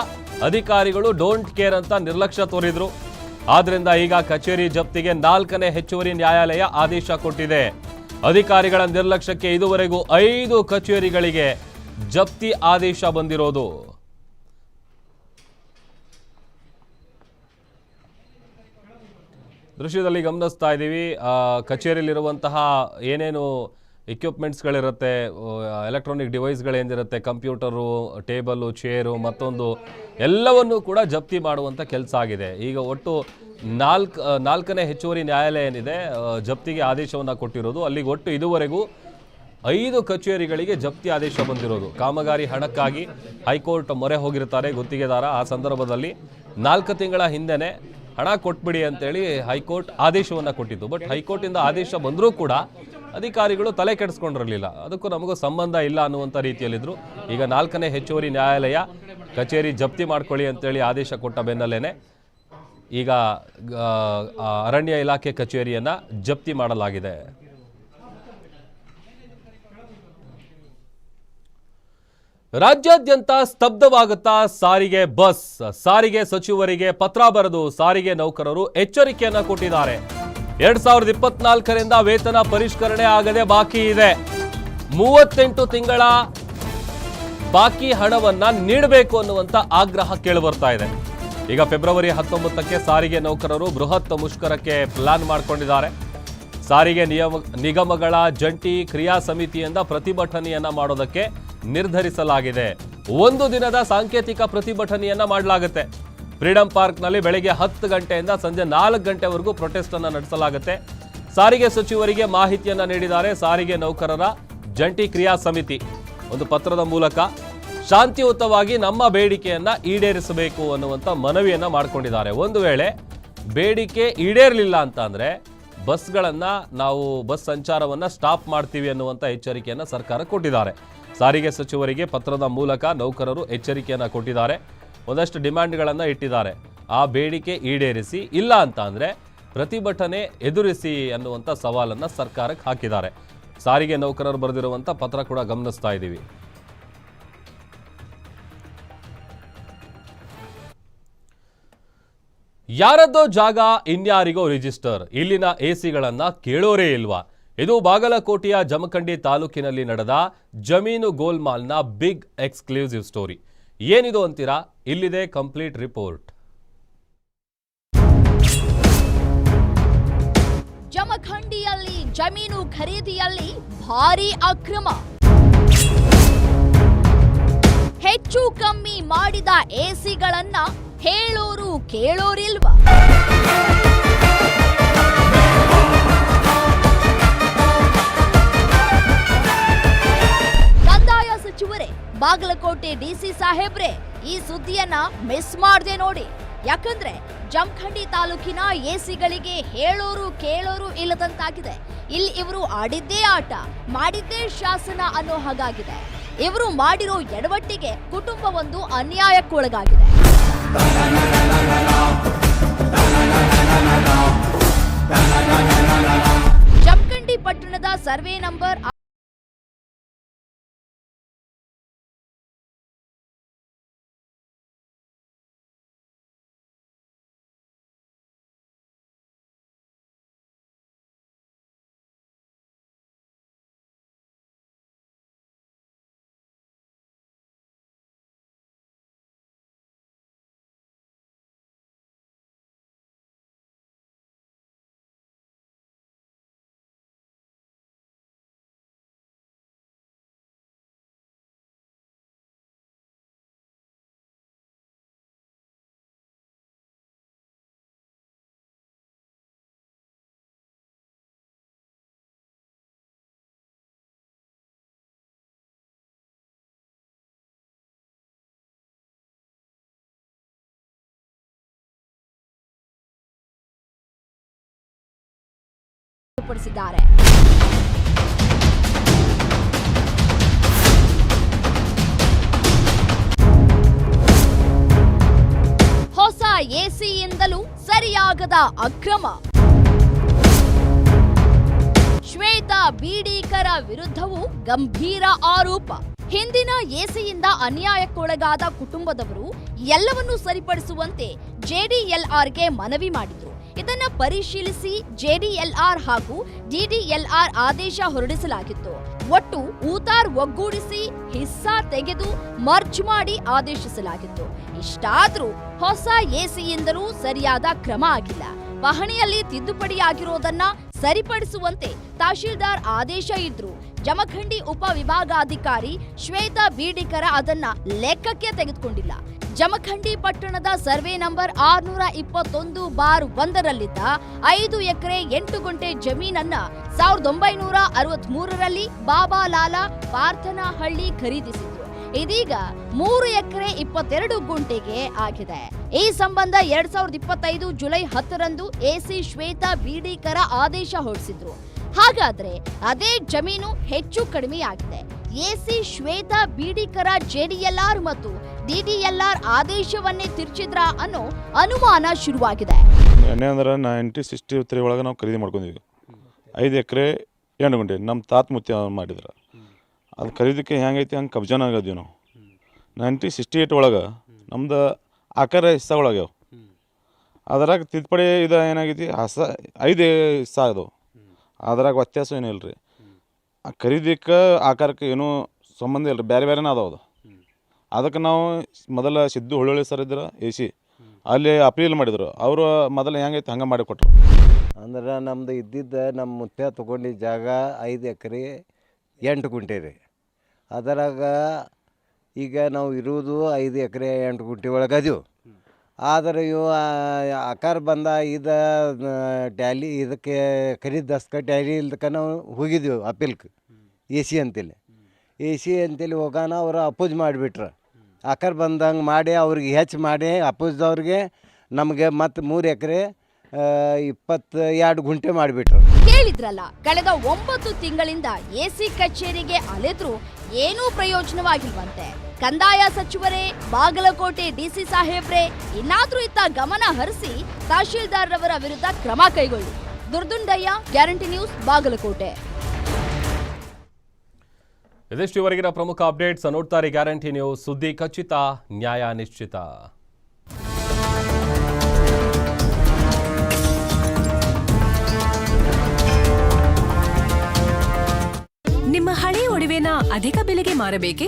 ಅಧಿಕಾರಿಗಳು ಡೋಂಟ್ ಕೇರ್ ಅಂತ ನಿರ್ಲಕ್ಷ್ಯ ತೋರಿದ್ರು. ಆದ್ರಿಂದ ಈಗ ಕಚೇರಿ ಜಪ್ತಿಗೆ ನಾಲ್ಕನೇ ಹೆಚ್ಚುವರಿ ನ್ಯಾಯಾಲಯ ಆದೇಶ ಕೊಟ್ಟಿದೆ. ಅಧಿಕಾರಿಗಳ ನಿರ್ಲಕ್ಷ್ಯಕ್ಕೆ ಇದುವರೆಗೂ ಐದು ಕಚೇರಿಗಳಿಗೆ ಜಪ್ತಿ ಆದೇಶ ಬಂದಿರೋದು. ದೃಶ್ಯದಲ್ಲಿ ಗಮನಿಸ್ತಾ ಇದ್ದೀವಿ. ಕಚೇರಿಯಲ್ಲಿರುವಂತಹ ಏನೇನು ಎಕ್ವಿಪ್ಮೆಂಟ್ಸ್ಗಳಿರುತ್ತೆ ಎಲೆಕ್ಟ್ರಾನಿಕ್ ಡಿವೈಸ್ಗಳೇನಿರುತ್ತೆ ಕಂಪ್ಯೂಟರು, ಟೇಬಲು, ಚೇರು, ಮತ್ತೊಂದು, ಎಲ್ಲವನ್ನೂ ಕೂಡ ಜಪ್ತಿ ಮಾಡುವಂಥ ಕೆಲಸ ಆಗಿದೆ. ಈಗ ಒಟ್ಟು ನಾಲ್ಕು, ನಾಲ್ಕನೇ ಹೆಚ್ಚುವರಿ ನ್ಯಾಯಾಲಯ ಏನಿದೆ ಜಪ್ತಿಗೆ ಆದೇಶವನ್ನು ಕೊಟ್ಟಿರೋದು. ಅಲ್ಲಿಗೆ ಒಟ್ಟು ಇದುವರೆಗೂ ಐದು ಕಚೇರಿಗಳಿಗೆ ಜಪ್ತಿ ಆದೇಶ ಬಂದಿರೋದು. ಕಾಮಗಾರಿ ಹಣಕ್ಕಾಗಿ ಹೈಕೋರ್ಟ್ ಮೊರೆ ಹೋಗಿರ್ತಾರೆ ಗುತ್ತಿಗೆದಾರ. ಆ ಸಂದರ್ಭದಲ್ಲಿ ನಾಲ್ಕು ತಿಂಗಳ ಹಿಂದೆನೆ ಹಣ ಕೊಟ್ಬಿಡಿ ಅಂತೇಳಿ ಹೈಕೋರ್ಟ್ ಆದೇಶವನ್ನು ಕೊಟ್ಟಿತ್ತು ಬಟ್ ಹೈಕೋರ್ಟಿಂದ ಆದೇಶ ಬಂದರೂ ಕೂಡ ಅಧಿಕಾರಿಗಳು ತಲೆ ಕೆಡಿಸ್ಕೊಂಡಿರಲಿಲ್ಲ. ಅದಕ್ಕೂ ನಮಗೂ ಸಂಬಂಧ ಇಲ್ಲ ಅನ್ನುವಂಥ ರೀತಿಯಲ್ಲಿದ್ದರು ಈಗ ನಾಲ್ಕನೇ ಹೆಚ್ಚುವರಿ ನ್ಯಾಯಾಲಯ ಕಚೇರಿ ಜಪ್ತಿ ಮಾಡ್ಕೊಳ್ಳಿ ಅಂತೇಳಿ ಆದೇಶ ಕೊಟ್ಟ ಬೆನ್ನಲ್ಲೇ ಈಗ ಅರಣ್ಯ ಇಲಾಖೆ ಕಚೇರಿಯನ್ನು ಜಪ್ತಿ ಮಾಡಲಾಗಿದೆ. ರಾಜ್ಯಾದ್ಯಂತ ಸ್ತಬ್ಧವಾಗುತ್ತಾ ಸಾರಿಗೆ ಬಸ್, ಸಾರಿಗೆ ಸಚಿವರಿಗೆ ಪತ್ರ ಬರೆದು ಸಾರಿಗೆ ನೌಕರರು ಎಚ್ಚರಿಕೆಯನ್ನು ಕೊಟ್ಟಿದ್ದಾರೆ. ಎರಡ್ ಸಾವಿರದ ಇಪ್ಪತ್ನಾಲ್ಕರಿಂದ ವೇತನ ಪರಿಷ್ಕರಣೆ ಆಗದೆ ಬಾಕಿ ಇದೆ. ಮೂವತ್ತೆಂಟು ತಿಂಗಳ ಬಾಕಿ ಹಣವನ್ನ ನೀಡಬೇಕು ಅನ್ನುವಂತ ಆಗ್ರಹ ಕೇಳಿಬರ್ತಾ ಇದೆ. ಈಗ ಫೆಬ್ರವರಿ ಹತ್ತೊಂಬತ್ತಕ್ಕೆ ಸಾರಿಗೆ ನೌಕರರು ಬೃಹತ್ ಮುಷ್ಕರಕ್ಕೆ ಪ್ಲಾನ್ ಮಾಡಿಕೊಂಡಿದ್ದಾರೆ. ಸಾರಿಗೆ ನಿಯಮ, ನಿಗಮಗಳ ಜಂಟಿ ಕ್ರಿಯಾ ಸಮಿತಿಯಿಂದ ಪ್ರತಿಭಟನೆಯನ್ನ ಮಾಡೋದಕ್ಕೆ ನಿರ್ಧರಿಸಲಾಗಿದೆ. ಒಂದು ದಿನದ ಸಾಂಕೇತಿಕ ಪ್ರತಿಭಟನೆಯನ್ನ ಮಾಡಲಾಗುತ್ತೆ. ಫ್ರೀಡಂ ಪಾರ್ಕ್ನಲ್ಲಿ ಬೆಳಗ್ಗೆ ಹತ್ತು ಗಂಟೆಯಿಂದ ಸಂಜೆ ನಾಲ್ಕು ಗಂಟೆವರೆಗೂ ಪ್ರೊಟೆಸ್ಟ್ ಅನ್ನ ನಡೆಸಲಾಗುತ್ತೆ. ಸಾರಿಗೆ ಸಚಿವರಿಗೆ ಮಾಹಿತಿಯನ್ನ ನೀಡಿದ್ದಾರೆ ಸಾರಿಗೆ ನೌಕರರ ಜಂಟಿ ಕ್ರಿಯಾ ಸಮಿತಿ. ಒಂದು ಪತ್ರದ ಮೂಲಕ, ಶಾಂತಿಯುತವಾಗಿ ನಮ್ಮ ಬೇಡಿಕೆಯನ್ನ ಈಡೇರಿಸಬೇಕು ಅನ್ನುವಂಥ ಮನವಿಯನ್ನ ಮಾಡಿಕೊಂಡಿದ್ದಾರೆ. ಒಂದು ವೇಳೆ ಬೇಡಿಕೆ ಈಡೇರಲಿಲ್ಲ ಅಂತ ಅಂದ್ರೆ ಬಸ್ಗಳನ್ನ ನಾವು ಬಸ್ ಸಂಚಾರವನ್ನ ಸ್ಟಾಪ್ ಮಾಡ್ತೀವಿ ಅನ್ನುವಂಥ ಎಚ್ಚರಿಕೆಯನ್ನು ಸರ್ಕಾರ ಕೊಟ್ಟಿದ್ದಾರೆ. ಸಾರಿಗೆ ಸಚಿವರಿಗೆ ಪತ್ರದ ಮೂಲಕ ನೌಕರರು ಎಚ್ಚರಿಕೆಯನ್ನು ಕೊಟ್ಟಿದ್ದಾರೆ. ಒಂದಷ್ಟು ಡಿಮ್ಯಾಂಡ್ಗಳನ್ನು ಇಟ್ಟಿದ್ದಾರೆ. ಆ ಬೇಡಿಕೆ ಈಡೇರಿಸಿ, ಇಲ್ಲ ಅಂತ ಅಂದರೆ ಪ್ರತಿಭಟನೆ ಎದುರಿಸಿ ಅನ್ನುವಂಥ ಸವಾಲನ್ನ ಸರ್ಕಾರಕ್ಕೆ ಹಾಕಿದ್ದಾರೆ. ಸಾರಿಗೆ ನೌಕರರು ಬರೆದಿರುವಂಥ ಪತ್ರ ಕೂಡ ಗಮನಿಸ್ತಾ ಇದ್ದೀವಿ. ಯಾರದ್ದೋ ಜಾಗ ಇನ್ಯಾರಿಗೋ ರಿಜಿಸ್ಟರ್. ಇಲ್ಲಿನ ಎಸಿಗಳನ್ನು ಕೇಳೋರೇ ಇಲ್ವಾ? ಇದು ಬಾಗಲಕೋಟೆಯ ಜಮಖಂಡಿ ತಾಲೂಕಿನಲ್ಲಿ ನಡೆದ ಜಮೀನು ಗೋಲ್ಮಾಲ್ನ ಬಿಗ್ ಎಕ್ಸ್ಕ್ಲೂಸಿವ್ ಸ್ಟೋರಿ. ಏನಿದು ಅಂತೀರಾ? ಇಲ್ಲಿದೆ ಕಂಪ್ಲೀಟ್ ರಿಪೋರ್ಟ್. ಜಮಖಂಡಿಯಲ್ಲಿ ಜಮೀನು ಖರೀದಿಯಲ್ಲಿ ಭಾರಿ ಅಕ್ರಮ. ಹೆಚ್ಚು ಕಮ್ಮಿ ಮಾಡಿದ ಎಸಿಗಳನ್ನ ಹೇಳೋರು ಕೇಳೋರಿಲ್ವಾ? ಕಂದಾಯ ಸಚಿವರೇ, ಬಾಗಲಕೋಟೆ ಡಿಸಿ ಸಾಹೇಬ್ರೆ, ಈ ಸುದ್ದಿಯನ್ನ ಮಿಸ್ ಮಾಡ್ದೆ ನೋಡಿ. ಯಾಕಂದ್ರೆ ಜಮಖಂಡಿ ತಾಲೂಕಿನ ಎಸಿಗಳಿಗೆ ಹೇಳೋರು ಕೇಳೋರು ಇಲ್ಲದಂತಾಗಿದೆ. ಇಲ್ಲಿ ಇವರು ಆಡಿದ್ದೇ ಆಟ, ಮಾಡಿದ್ದೇ ಶಾಸನ ಅನ್ನೋ ಹಾಗಾಗಿದೆ. ಇವರು ಮಾಡಿರೋ ಎಡವಟ್ಟಿಗೆ ಕುಟುಂಬವೊಂದು ಅನ್ಯಾಯಕ್ಕೊಳಗಾಗಿದೆ. ಜಮಖಂಡಿ ಪಟ್ಟಣದ ಸರ್ವೆ ನಂಬರ್ ಪಡಿಸಿದ್ದಾರೆ ಹೊಸ ಎಸಿಯಿಂದಲೂ ಸರಿಯಾಗದ ಅಕ್ರಮ. ಶ್ವೇತಾ ಬೀಡೀಕರ ವಿರುದ್ಧವೂ ಗಂಭೀರ ಆರೋಪ. ಹಿಂದಿನ ಎಸಿಯಿಂದ ಅನ್ಯಾಯಕ್ಕೊಳಗಾದ ಕುಟುಂಬದವರು ಎಲ್ಲವನ್ನೂ ಸರಿಪಡಿಸುವಂತೆ ಜೆಡಿಎಲ್ಆರ್ಗೆ ಮನವಿ ಮಾಡಿದ್ರು. ಇದನ್ನ ಪರಿಶೀಲಿಸಿ ಜೆಡಿಎಲ್ಆರ್ ಹಾಗೂ ಡಿಡಿಎಲ್ಆರ್ ಆದೇಶ ಹೊರಡಿಸಲಾಗಿತ್ತು. ಒಟ್ಟು ಊತಾರ್ ಒಗ್ಗೂಡಿಸಿ ಹಿಸ್ಸಾ ತೆಗೆದು ಮರ್ಜ್ ಮಾಡಿ ಆದೇಶಿಸಲಾಗಿತ್ತು. ಇಷ್ಟಾದ್ರೂ ಹೊಸ ಎಸಿಯಿಂದಲೂ ಸರಿಯಾದ ಕ್ರಮ ಆಗಿಲ್ಲ. ಪಹಣಿಯಲ್ಲಿ ತಿದ್ದುಪಡಿಯಾಗಿರೋದನ್ನ ಸರಿಪಡಿಸುವಂತೆ ತಹಶೀಲ್ದಾರ್ ಆದೇಶ ಇದ್ರು. ಜಮಖಂಡಿ ಉಪವಿಭಾಗಾಧಿಕಾರಿ ಶ್ವೇತಾ ಬೀಡಿಕರ ಅದನ್ನ ಲೆಕ್ಕಕ್ಕೆ ತೆಗೆದುಕೊಂಡಿಲ್ಲ. ಜಮಖಂಡಿ ಪಟ್ಟಣದ ಸರ್ವೆ ನಂಬರ್ ಆರ್ನೂರ ಇಪ್ಪತ್ತೊಂದು ಬಾರ್ ಒಂದರಲ್ಲಿದ್ದ ಐದು ಎಕರೆ ಎಂಟು ಗುಂಟೆ ಜಮೀನನ್ನ ಸಾವಿರದ ಒಂಬೈನೂರ ಅರವತ್ತ್ ಮೂರರಲ್ಲಿ ಬಾಬಾ ಲಾಲಾ ಪಾರ್ಥನಹಳ್ಳಿ ಖರೀದಿಸಿದ್ರು. ಇದೀಗ ಮೂರು ಎಕರೆ ಇಪ್ಪತ್ತೆರಡು ಗುಂಟೆಗೆ ಆಗಿದೆ. ಈ ಸಂಬಂಧ ಎರಡ್ ಸಾವಿರದ ಇಪ್ಪತ್ತೈದು ಜುಲೈ ಹತ್ತರಂದು ಎಸಿ ಶ್ವೇತಾ ಬೀಡಿಕರ ಆದೇಶ ಹೊರಡಿಸಿದ್ರು. ಹಾಗಾದ್ರೆ ಅದೇ ಜಮೀನು ಹೆಚ್ಚು ಕಡಿಮೆ ಆಗಿದೆ ಎಸಿ ಶ್ವೇತಾ ಬೀಡಿಕರ ಜೆಡಿಎಲ್ಆರ್ ಮತ್ತು ಡಿಡಿಎಲ್ಆರ್ ಆದೇಶವನ್ನೇ ತಿರ್ಚಿದ್ರ ಅನ್ನೋ ಅನುಮಾನ ಶುರುವಾಗಿದೆ. ಎಣ್ಣೆ ಅಂದ್ರೆ ಸಿಕ್ಸ್ಟಿ ತ್ರೀ ಒಳಗೆ ನಾವು ಖರೀದಿ ಮಾಡ್ಕೊಂಡಿದ್ವಿ. ಐದು ಎಕರೆ ಎಂಟು ಗುಂಟೆ ನಮ್ಮ ತಾತ ಮುತ್ಯ ಮಾಡಿದ್ರು. ಅದು ಖರೀದಿಕ್ಕೆ ಹೆಂಗೈತಿ ಹಂಗೆ ಕಬ್ಜಾನ ಆಗದ್ವಿ ನಾವು. ನೈಂಟಿ ಸಿಕ್ಸ್ಟಿ ಏಟ್ ಒಳಗೆ ನಮ್ದು ಆಕಾರ ಹಿಸ್ಸಾ ಒಳಗ್ಯಾವ ಅದ್ರಾಗ ತಿದ್ದುಪಡಿ ಇದು ಏನಾಗೈತಿ? ಹಸ ಐದು ಹಿಸ್ಸಾ ಅದಾವ. ಅದ್ರಾಗ ವ್ಯತ್ಯಾಸ ಏನೂ ಇಲ್ಲ ರೀ ಆ ಖರೀದಿಕ್ಕೆ ಆಕಾರಕ್ಕೆ ಏನೂ ಸಂಬಂಧ ಇಲ್ಲ ರೀ ಬೇರೆ ಬೇರೆನೇ ಅದಾವ ಅದು. ಅದಕ್ಕೆ ನಾವು ಮೊದಲ ಸಿದ್ದು ಹೊಳ್ಳೊಳ್ಳಿ ಸರ್ ಇದ್ರೆ, ಎ ಸಿ. ಅಲ್ಲಿ ಅಪೀಲ್ ಮಾಡಿದರು. ಅವರು ಮೊದಲು ಹೆಂಗೈತೆ ಹಂಗೆ ಮಾಡಿ ಕೊಟ್ಟರು ಅಂದ್ರೆ ನಮ್ದು ಇದ್ದಿದ್ದ ನಮ್ಮ ಮುತ್ತೆ ತೊಗೊಂಡಿದ್ದ ಜಾಗ ಐದು ಎಕರೆ ಎಂಟು ಗುಂಟೆ ರೀ. ಅದರಾಗ ಈಗ ನಾವು ಇರುವುದು ಐದು ಎಕರೆ ಎಂಟು ಗುಂಟೆ ಒಳಗೆ ಅದೀವಿ ಆದರೆ ಇವು ಅಕಾರ ಆಕಾರ ಬಂದ ಇದು ಟ್ಯಾಲಿ ಇದಕ್ಕೆ ಖರೀದಿ ದಸ್ಕ ಟ್ಯಾಲಿ ಇಲ್ದಕ್ಕೆ ನಾವು ಹೋಗಿದ್ವಿ ಅಪೀಲ್ಗೆ ಎ ಸಿ ಅಂತೇಳಿ ಎ ಸಿ ಅಂತೇಳಿ ಹೋಗೋಣ ಅವರು ಅಪೋಸ್ ಮಾಡಿಬಿಟ್ರು. ಆಕಾರ ಬಂದಂಗೆ ಮಾಡಿ ಅವ್ರಿಗೆ ಹೆಚ್ಚು ಮಾಡಿ ಅಪೋಸ್ದವ್ರಿಗೆ ನಮಗೆ ಮತ್ತು ಮೂರು ಎಕರೆ ಇಪ್ಪತ್ತು ಎರಡು ಗುಂಟೆ ಮಾಡಿಬಿಟ್ರು. ಕೇಳಿದ್ರಲ್ಲ ಕಳೆದ ಒಂಬತ್ತು ತಿಂಗಳಿಂದ ಎ ಸಿ ಕಚೇರಿಗೆ ಅಲೆದ್ರೂ ಏನೂ ಪ್ರಯೋಜನವಾಗಿಲ್ವಂತೆ. ಕಂದಾಯ ಸಚಿವರೇ ಬಾಗಲಕೋಟೆ ಡಿಸಿ ಸಾಹೇಬ್ರೆ ಇನ್ನಾದ್ರೂ ಇತ್ತ ಗಮನ ಹರಿಸಿ ತಹಶೀಲ್ದಾರ್ರವರ ವಿರುದ್ಧ ಕ್ರಮ ಕೈಗೊಳ್ಳಿ. Durdundayya guarantee news Bagalkote. ಇದಿಷ್ಟು ಇವರೆಗಿನ ಪ್ರಮುಖ ಅಪ್ಡೇಟ್ಸ್ ನೋಡ್ತಾರೆ ಗ್ಯಾರಂಟಿ ನ್ಯೂಸ್ ಸುದ್ದಿ ಖಚಿತ ನ್ಯಾಯ ನಿಶ್ಚಿತ. ನಿಮ್ಮ ಹಳೆ ಒಡವೆನ ಅಧಿಕ ಬೆಲೆಗೆ ಮಾರಬೇಕೆ?